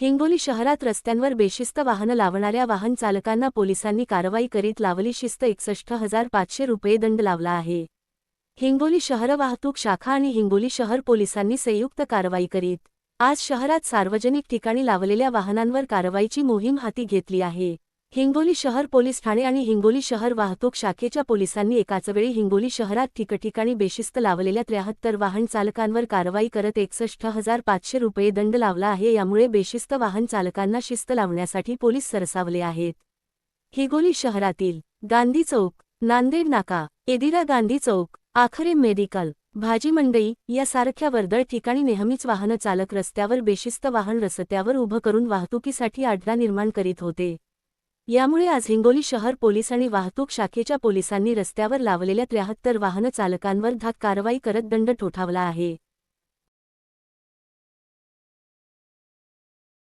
हिंगोली शहरात रस्त्यांवर बेशिस्त वाहनं लावणाऱ्या वाहन चालकांना पोलिसांनी कारवाई करीत लावली शिस्त. एकसष्ट हजार पाचशे रुपये दंड लावला आहे. हिंगोली शहर वाहतूक शाखा आणि हिंगोली शहर पोलिसांनी संयुक्त कारवाई करीत. आज शहरात सार्वजनिक ठिकाणी लावलेल्या वाहनांवर कारवाईची मोहीम हाती घेतली आहे. हिंगोली शहर पोलीस ठाणे आणि हिंगोली शहर वाहतूक शाखेच्या पोलिसांनी एकाचवेळी हिंगोली शहरात ठिकठिकाणी बेशिस्त लावलेल्या त्र्याहत्तर वाहन चालकांवर कारवाई करत एकसष्ट हजार पाचशे रुपये दंड लावला आहे. यामुळे बेशिस्त वाहन चालकांना शिस्त लावण्यासाठी पोलीस सरसावले आहेत. हिंगोली शहरातील गांधी चौक नांदेड नाका एदिरा गांधी चौक आखरे मेडिकल भाजी मंडई यासारख्या वर्दळ ठिकाणी नेहमीच वाहन चालक रस्त्यावर बेशिस्त वाहन रस्त्यावर उभं करून वाहतुकीसाठी अडथळा निर्माण करीत होते. यामुळे आज हिंगोली शहर पोलीस आणि वाहतूक शाखेच्या पोलिसांनी रस्त्यावर लावलेल्या त्र्याहत्तर वाहन चालकांवर धाक कारवाई करत दंड ठोठावला आहे.